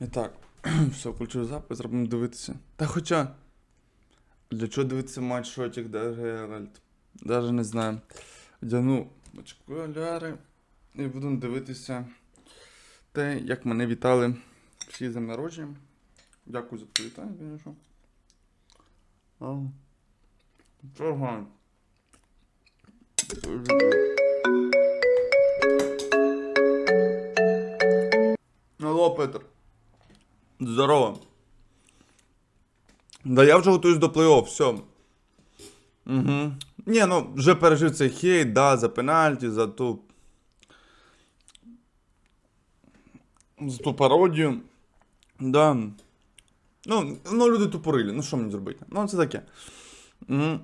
І так, все, включив запис, зробимо дивитися. Та хоча. Для чого дивитися матч Шотік Геральт? Даже не знаю. Вдягну окуляри і буду дивитися те, як мене вітали всі з днем народження. Дякую за привітання, звісно. Чого? Алло, Петр. Здорово. Да я вже готуюсь до плей-офф, все. Угу. Ні, ну вже пережив цей хейт, да, за пенальті, за ту. За ту пародію. Да. Ну, ну люди тупорилі, ну що мені зробити? Ну, це таке. М.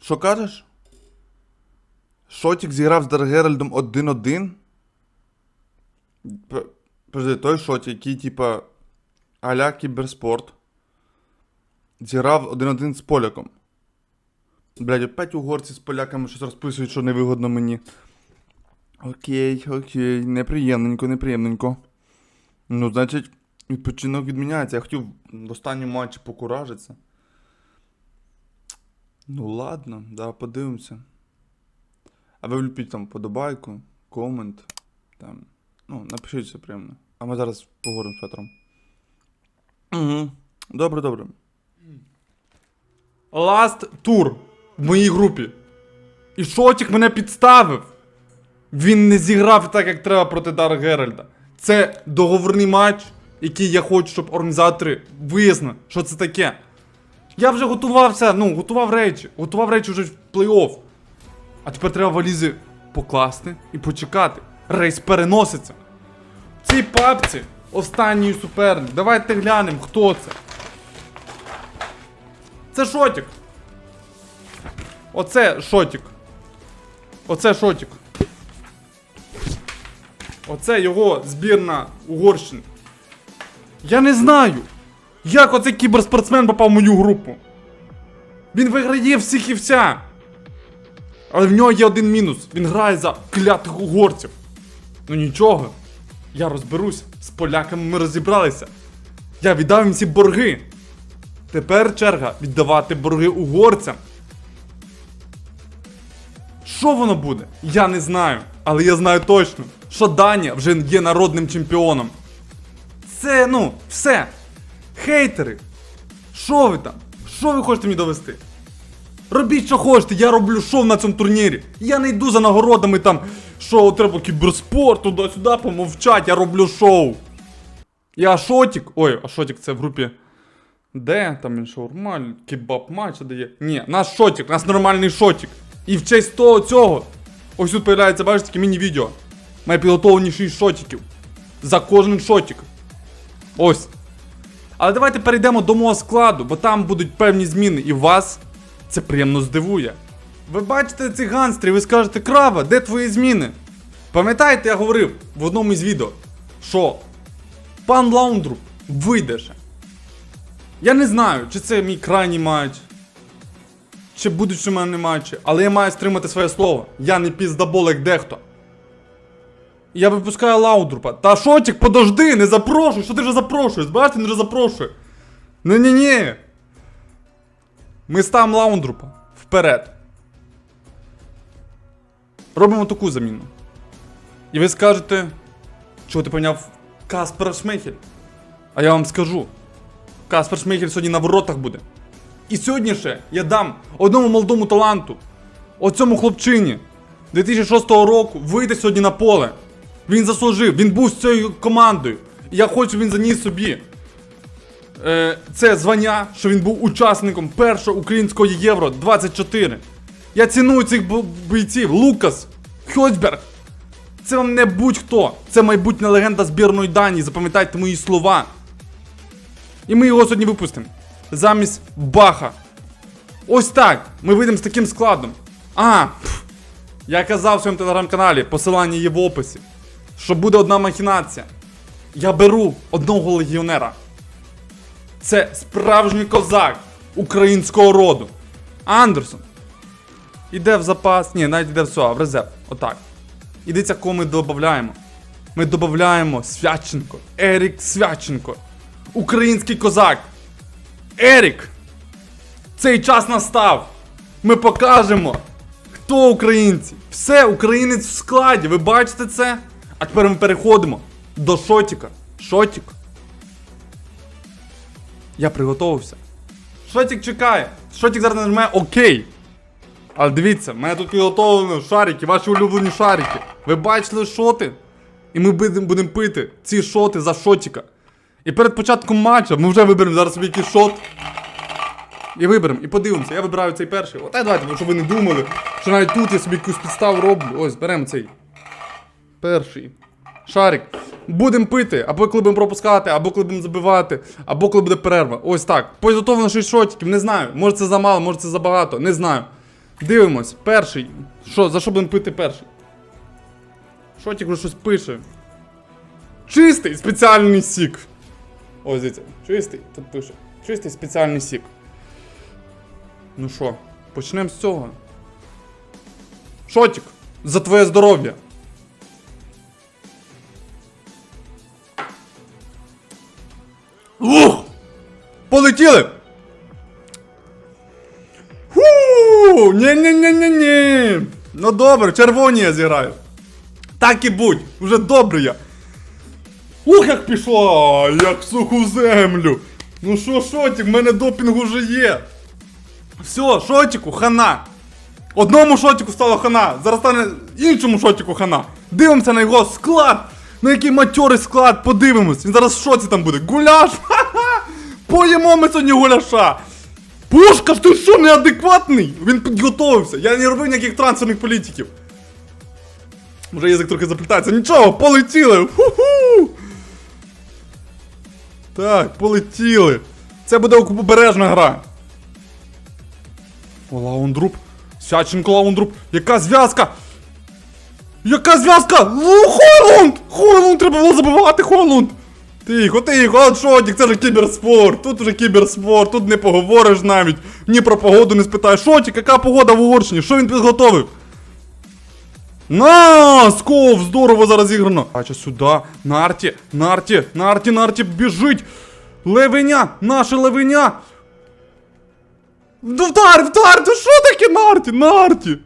Що кажеш? Шотік зіграв з Даргеральдом 1-1. Подожди, той шот, який, типа, аля кіберспорт. Зіграв 1-1 з поляком. Блядь, опять угорці з поляками щось розписують, що невигодно мені. Окей, окей, неприємненько, неприємненько. Ну, значить, відпочинок відміняється. Я хотів в останньому матчі покуражитися. Ну ладно, да, подивимося. А ви влюбіть там подобайку, комент. Там. Ну, напишіть все приємно. А ми зараз поговоримо з Петром. Угу. Добре, добре. Last Tour в моїй групі. І Шотік мене підставив. Він не зіграв так, як треба проти Дара Геральда. Це договорний матч, який я хочу, щоб організатори вияснили, що це таке. Я вже готувався, ну, готував речі. Готував речі вже в плей-офф. А тепер треба валізи покласти і почекати. Рейс переноситься. Цій папці останній суперник. Давайте глянемо, хто це. Це Шотік. Оце Шотік. Оце Шотік. Оце його збірна Угорщини. Я не знаю, як оцей кіберспортсмен попав в мою групу. Він виграє всіх і вся. Але в нього є один мінус. Він грає за клятих угорців. Ну нічого. Я розберусь. З поляками ми розібралися. Я віддав їм всі борги. Тепер черга віддавати борги угорцям. Що воно буде? Я не знаю. Але я знаю точно, що Данія вже є народним чемпіоном. Це, ну, все. Хейтери. Що ви там? Що ви хочете мені довести? Робіть, що хочете, я роблю шоу на цьому турнірі. Я не йду за нагородами там, що треба кіберспорт, туди-сюди помовчать, я роблю шоу. Я Шотік. Ой, а Шотік це в групі. Де? Там він шаурма, кебаб матч дає. Ні, наш Шотік, наш нормальний Шотік. І в честь того цього. Ось тут появляється, бачите, таке міні-відео. Має підготовлені 6 шотиків. За кожен шотик. Ось. Але давайте перейдемо до мого складу, бо там будуть певні зміни, і вас це приємно здивує. Ви бачите цих ганстрів, ви скажете, крава, де твої зміни? Пам'ятаєте, я говорив в одному із відео, що пан Лаундруб вийде ще. Я не знаю, чи це мій крайній матч, чи будуть в мене матчі, але я маю стримати своє слово. Я не піздабол, як дехто. Я випускаю Лаундрупа. Та шотик, подожди, не запрошуй, що ти вже запрошуєш? Бачите, він вже запрошує. Ну ні ні Ми ставимо Лаундрупа вперед. Робимо таку заміну. І ви скажете, чого ти поміняв Каспера Шмейхель? А я вам скажу. Каспер Шмейхель сьогодні на воротах буде. І сьогодні ще я дам одному молодому таланту, оцьому хлопчині 2006 року вийде сьогодні на поле. Він заслужив, він був з цією командою. І я хочу, він заніс собі е, це звання, що він був учасником першого українського Євро 24. Я ціную цих бійців. Лукас, Хьольцберг. Це вам не будь-хто. Це майбутня легенда збірної Данії. Запам'ятайте мої слова. І ми його сьогодні випустимо. Замість Баха. Ось так. Ми вийдемо з таким складом. А, пф, я казав в своєму телеграм-каналі, посилання є в описі. Що буде одна махінація. Я беру одного легіонера. Це справжній козак українського роду. Андерсон. Іде в запас. Ні, навіть іде в СОА, в резерв. Отак. І дивіться, кого ми додаємо. ми додаємо Свяченко. Ерік Свяченко. Український козак. Ерік! Цей час настав. Ми покажемо, хто українці. Все, українець в складі. Ви бачите це? А тепер ми переходимо до Шотіка. Шотік. Я приготувався. Шотік чекає. Шотік зараз нажимає ОК. Але дивіться, в мене тут підготовлено шарики, ваші улюблені шарики. Ви бачили шоти? І ми будемо будем пити ці шоти за шотіка. І перед початком матчу ми вже виберемо зараз собі якийсь шот. І виберемо, і подивимося. Я вибираю цей перший. От а давайте, щоб ви не думали, що навіть тут я собі якусь підставу роблю. Ось, беремо цей. Перший. Шарик. Будемо пити, або коли будемо пропускати, або коли будемо забивати, або коли буде перерва. Ось так. Підготовлено 6 шотиків, не знаю. Може це замало, може це забагато, не знаю. Дивимось, перший. Що, за що будемо пити перший? Шотик вже щось пише. Чистий спеціальний сік. Ось дивіться, чистий, тут пише. Чистий спеціальний сік. Ну що, почнемо з цього. Шотик, за твоє здоров'я. Ух! Полетіли! Ні-ні-ні-ні-ні! Ну добре, червоні я зіграю. Так і будь, вже добре я. Ух, як пішла, як в суху землю. Ну що, шотик, в мене допінг уже є. Все, шотику, хана. Одному шотику стало хана, зараз стане іншому шотику хана. Дивимося на його склад. На який матьорий склад, подивимось. Він зараз в шоці там буде. Гуляш! Ха-ха! Поїмо ми сьогодні гуляша! Пушка, ти що, неадекватний? Він підготовився. Я не робив ніяких трансферних політиків. Вже язик трохи заплітається. Нічого, полетіли! Ху-ху! Так, полетіли. Це буде обережна гра. О, лаундруп. Сяченко лаундруп. Яка зв'язка? Яка зв'язка? Лу, Хойлунд! Хойлунд треба було забивати, Хойлунд! Тихо, тихо, от шотік, це ж кіберспорт. Тут вже кіберспорт, тут не поговориш навіть. Ні про погоду не спитаєш. Шотік, яка погода в Угорщині? Що він підготовив? На, сков, здорово зараз зіграно. Бачу сюди, Нарті, Нарті, Нарті, Нарті, біжить. Левеня, наше левеня. Вдар, вдар, ти що таке Нарті? Нарті?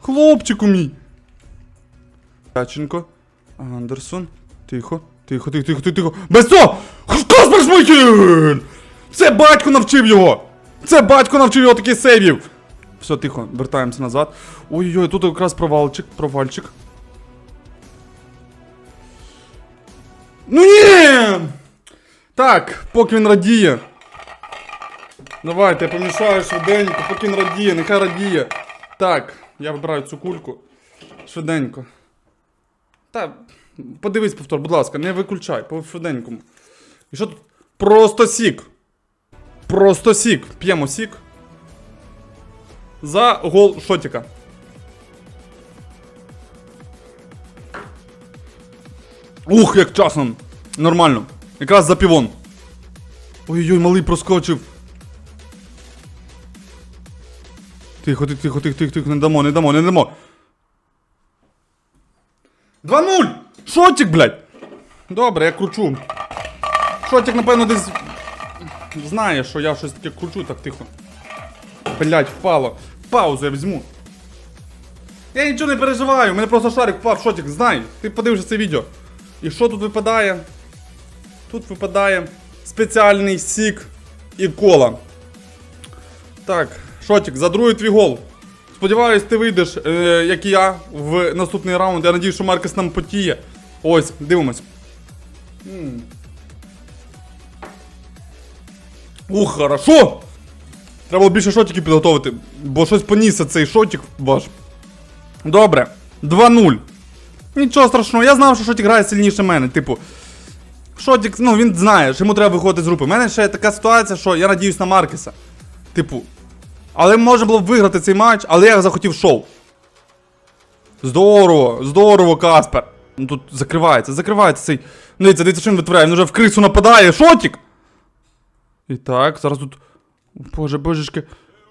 Хлопчику мій. Яченко. Андерсон. Тихо, тихо, тихо, тихо, тихо, тихо. Без цього! Каспер Шмайкін! Це батько навчив його! Це батько навчив його таких сейвів! Все, тихо, вертаємося назад. Ой-ой, тут якраз провалчик, провальчик. Ну ні! Так, поки він радіє. Давайте, я помішаю швиденько, поки він радіє, нехай радіє. Так, я вибираю цю кульку. Швиденько. Та, подивись повтор, будь ласка, не виключай, по швиденькому. І що тут? Просто сік. Просто сік. П'ємо сік. За гол шотіка. Ух, як часно. Нормально. Якраз за півон. Ой-ой, малий проскочив. Тихо, тихо, тихо, тихо, тихо, не дамо, не дамо, не дамо. 2-0! Шотик, блядь! Добре, я кручу. Шотик, напевно, десь знає, що я щось таке кручу, так тихо. Блять, впало. Паузу я візьму. Я нічого не переживаю, мене просто шарик впав, шотик, знай. Ти подивишся це відео. І що тут випадає? Тут випадає спеціальний сік і кола. Так, шотик, за другий твій гол. Сподіваюсь, ти вийдеш, е, як і я, в наступний раунд. Я надію, що Маркес нам потіє. Ось, дивимось. М. Ух, хорошо! Треба було більше шотиків підготовити, бо щось понісся цей шотик ваш. Добре. 2-0. Нічого страшного, я знав, що шотик грає сильніше мене. Типу. Шотик, ну він знає, що йому треба виходити з групи. У мене ще така ситуація, що я надіюсь на Маркеса. Типу. Але можна було б виграти цей матч, але я захотів шоу. Здорово, здорово, Каспер. Ну тут закривається, закривається цей. Ну дивіться, дивіться, що він витворяє, він вже в крису нападає. Шотик! І так, зараз тут. Боже, божечки.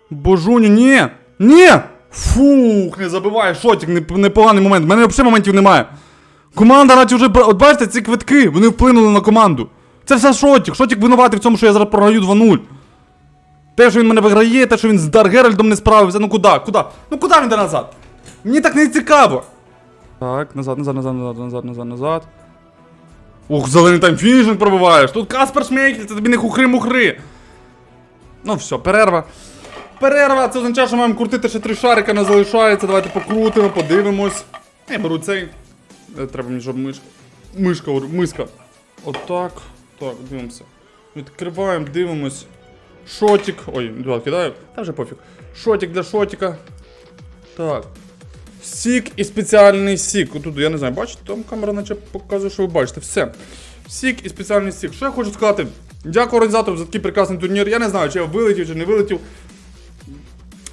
Божуню, ні! Ні! Фух, не забиває шотик, непоганий момент. У мене взагалі моментів немає. Команда наче вже. От бачите, ці квитки, вони вплинули на команду. Це все Шотік. Шотік винуватий в цьому, що я зараз програю 2-0. Те, що він мене виграє, те, що він з Дар Геральдом не справився. Ну куди? Куди? Ну куди він йде назад? Мені так не цікаво. Так, назад, назад, назад, назад, назад, назад, назад. Ух, зелений тайм фінішинг пробиваєш. Тут Каспер Шмейхель, це тобі не хухри-мухри. Ну все, перерва. Перерва, це означає, що маємо крутити ще три шарика, не залишається. Давайте покрутимо, подивимось. Я беру цей. Е, Треба мені, щоб мишка. Мишка, миска. Отак. Так, дивимося. Відкриваємо, дивимось. Шотик. Ой, два кидаю. Та вже пофіг. Шотик для шотика. Так. Сік і спеціальний сік. Отут, я не знаю, бачите, там камера наче показує, що ви бачите. Все. Сік і спеціальний сік. Що я хочу сказати? Дякую організаторам за такий прекрасний турнір. Я не знаю, чи я вилетів, чи не вилетів.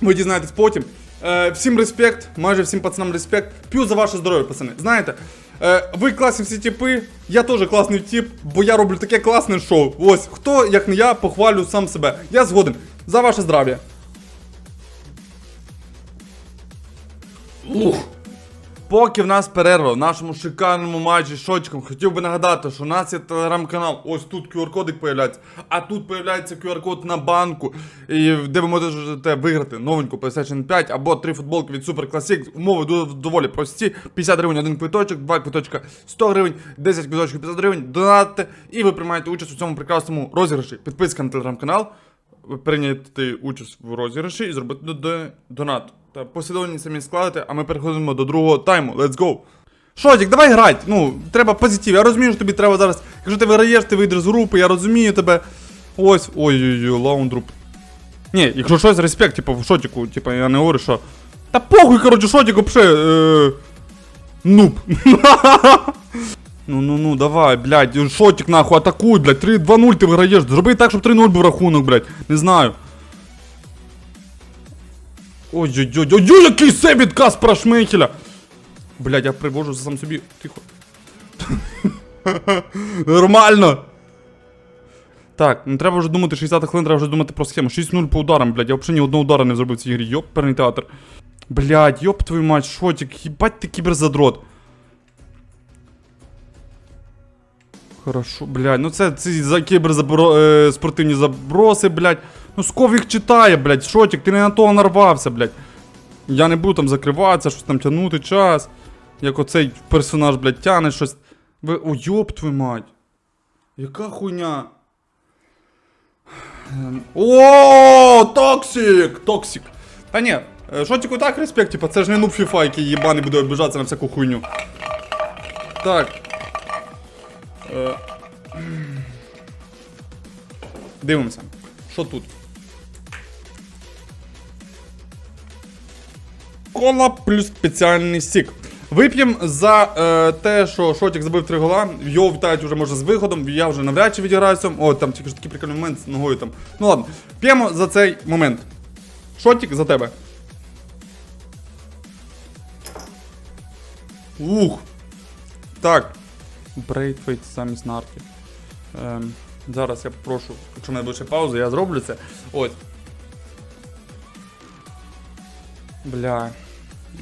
Ви дізнаєтесь потім. Е, всім респект, майже всім пацанам респект. П'ю за ваше здоров'я, пацани. Знаєте, е, ви класні всі типи, я теж класний тип, бо я роблю таке класне шоу. Ось, хто, як не я, похвалю сам себе. Я згоден. За ваше здрав'я. Ух. Поки в нас перерва в нашому шикарному матчі з Шотчиком, хотів би нагадати, що у нас є телеграм-канал. Ось тут QR-кодик появляється, а тут появляється QR-код на банку, і де ви можете виграти новеньку PlayStation 5 або три футболки від Super Classic. Умови доволі прості. 50 гривень один квиточок, два квиточка 100 гривень, 10 квиточків 50 гривень. Донатите, і ви приймаєте участь у цьому прекрасному розіграші. Підписка на телеграм-канал прийняти участь в розіграші і зробити до- до- донат. Та послідовність самі складати, а ми переходимо до другого тайму. Let's go! Шотік, давай грать. Ну, треба позитив. Я розумію, що тобі треба зараз. Якщо ти виграєш, ти вийдеш з групи, я розумію тебе. Ось. Ой-ой-ой, лаундруп. Ні, якщо щось, респект, типу, в шотіку, типу, я не говорю, що. Та похуй, коротше, шотік вообще. Е... Нуб. Ну ну ну давай, блядь, шотик нахуй, атакуй, блядь, 3-2-0 ти виграєш. Зроби так, щоб 3-0 був рахунок, блядь. Не знаю. Ой-ой-ой-ой, який сейв від Каспара Шмейхеля! Блядь, я привожу сам собі. Тихо. Нормально. Так, не треба вже думати 60 хвилин, треба вже думати про схему. 6-0 по ударам, блядь, я взагалі ні одного удара не зробив в цій грі. Йоперний театр. Блядь, йоп твою мать, шотик, їбать ти кіберзадрот. Хорошо, блядь, ну це ці за кіберзабро... Е, заброси, блядь. Ну сков читає, блядь, шотик, ти не на того нарвався, блядь. Я не буду там закриватися, щось там тягнути час. Як оцей персонаж, блядь, тяне щось. Ви. О, йоп твою мать. Яка хуйня? Ем, О, токсик! Токсик. Та ні, е, шотику так респект, типа, це ж не нуб FIFA, який їбаний буде обіжатися на всяку хуйню. Так. Е, Дивимося. Що тут? Кола плюс спеціальний сік. Вип'ємо за е, те, що Шотік забив три гола. Його вітають вже може з виходом. Я вже навряд чи відіграюся. О, там тільки ж такий прикольний момент з ногою там. Ну ладно, п'ємо за цей момент. Шотік за тебе. Ух. Так. Брейтфейт замість нарки. Ем, зараз я попрошу, якщо ще пауза, я зроблю це. Ось. Бля.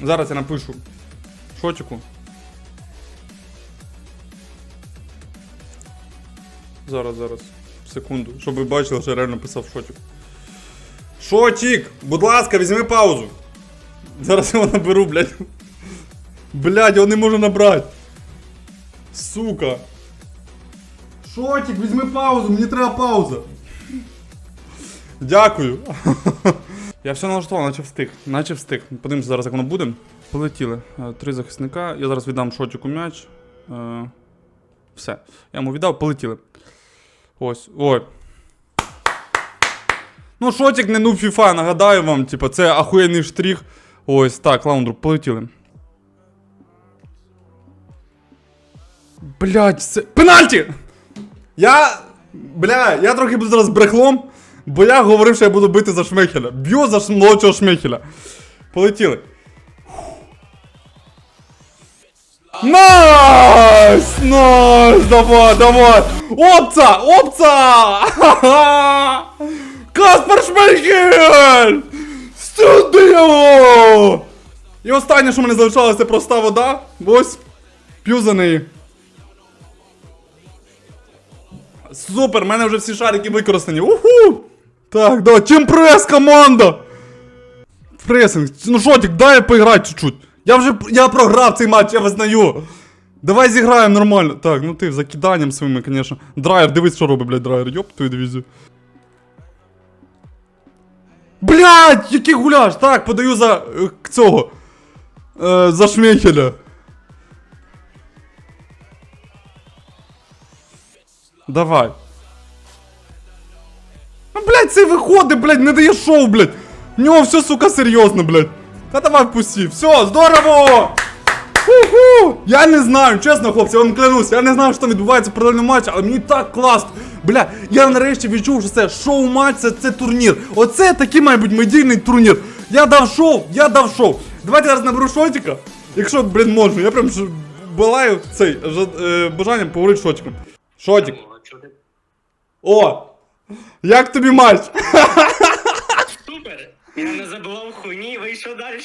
Зараз я напишу шотику. Зараз, зараз. Секунду. Щоб ви бачили, що я реально писав шотик. Шотик! Будь ласка, візьми паузу. Зараз я його наберу, блядь. Блядь, його не можу набрати. Сука. Шотик, візьми паузу, мені треба пауза. Дякую. Я все налаштував, наче встиг. Наче встиг. Подивимося зараз, як воно буде. Полетіли. Е, Три захисника. Я зараз віддам шотику м'яч. Е, Все. Я йому віддав, полетіли. Ось. Ой. Ну, шотик не нуб FIFA, нагадаю вам, типу, це ахуєнний штрих. Ось, так, лаундру, полетіли. Блять, це. Пенальті! Я. Бля, я трохи буду зараз брехлом, бо я говорив, що я буду бити за Шмехеля. Б'ю за молодшого Шмехеля. Полетіли. Найс! Найс! Давай, давай! Опца! Опца! Ха-ха! Каспар Шмехель! Сюди його! І останнє, що мене залишалося, це проста вода. Ось. П'ю за неї. Супер, в мене вже всі шарики використані. Уху! Так, давай, чим прес, команда! Пресинг. Ну шотик, дай поіграти чуть-чуть. Я вже я програв цей матч, я визнаю. Давай зіграємо нормально. Так, ну ти закиданням своїми, звісно. Драйвер, дивись, що робить, блядь, драйвер. Йоп, твою дивізію. Блядь, який гуляш! Так, подаю за е, цього. Е, за Шмейхеля. Давай. Ну, блядь, цей виходить, блядь, не дає шоу, блядь. У нього все, сука, серйозно, блядь. Та давай впусти. Все, здорово! Уху! Я не знаю, чесно, хлопці, я вам клянусь, я не знаю, що там відбувається в паралельному матчі, але мені так класно. Бля, я нарешті відчув, що це шоу-матч, це, це турнір. Оце такий, має бути, медійний турнір. Я дав шоу, я дав шоу. Давайте я зараз наберу шотика. Якщо, блін, можна, я прям балаю цей жа- е, бажанням поговорити шотиком. Шотик. Ти- О! Як тобі матч? Супер! Я не забував хуйні і вийшов далі.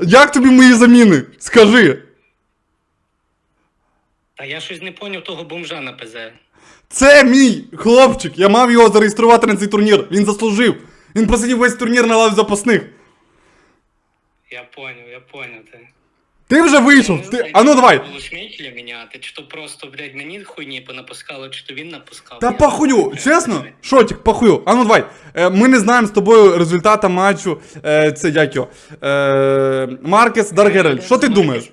Як тобі мої заміни? Скажи. Та я щось не поняв того бомжа на ПЗ. Це мій хлопчик. Я мав його зареєструвати на цей турнір. Він заслужив. Він просидів весь турнір на лаві запасних. Я поняв, я поняв. Ти. Ти вже вийшов. Ти... А ну давай. Було шмейхеля міняти, чи то просто, блядь, мені хуйні понапускало, чи то він напускав. Та похую, чесно? Шотик, похую. А ну давай. Е, ми не знаємо з тобою результата матчу. Е, це як його? Е, Маркес Даргерель. Що ти думаєш?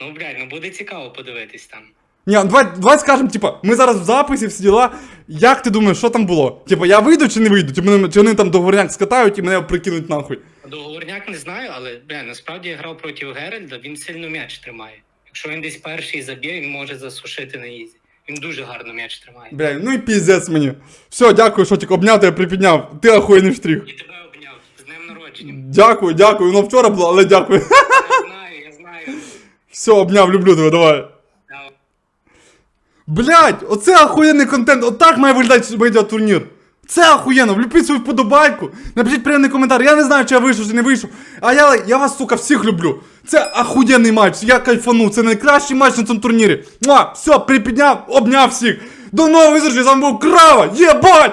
Ну, блядь, ну буде цікаво подивитись там. Ні, ну, давай, давай скажемо, типа, ми зараз в записі всі діла. Як ти думаєш, що там було? Типа, я вийду чи не вийду? Чи, мене, чи вони там договорняк скатають і мене прикинуть нахуй? Договорняк не знаю, але, бля, насправді я грав проти Геральда, він сильно м'яч тримає. Якщо він десь перший заб'є, він може засушити на ізі. Він дуже гарно м'яч тримає. Бля, ну і піздець мені. Все, дякую, що тільки обняв тебе припідняв. Ти охуєнний штрих. І тебе обняв з днем народження. Дякую, дякую. Воно вчора було, але дякую. Я знаю, я знаю. Все, обняв, люблю тебе, давай. Блять, оце охуєнний контент. Отак має виглядати медіатурнір. Це охуєнно, влюбіть свою вподобайку, напишіть приємний коментар. Я не знаю, чи я вийшов, чи не вийшов. А я, я вас, сука, всіх люблю. Це охуєнний матч, я кайфану, це найкращий матч на цьому турнірі. Муа, все, припідняв, обняв всіх. До нових зустрічей, з вами був Крава, єбать!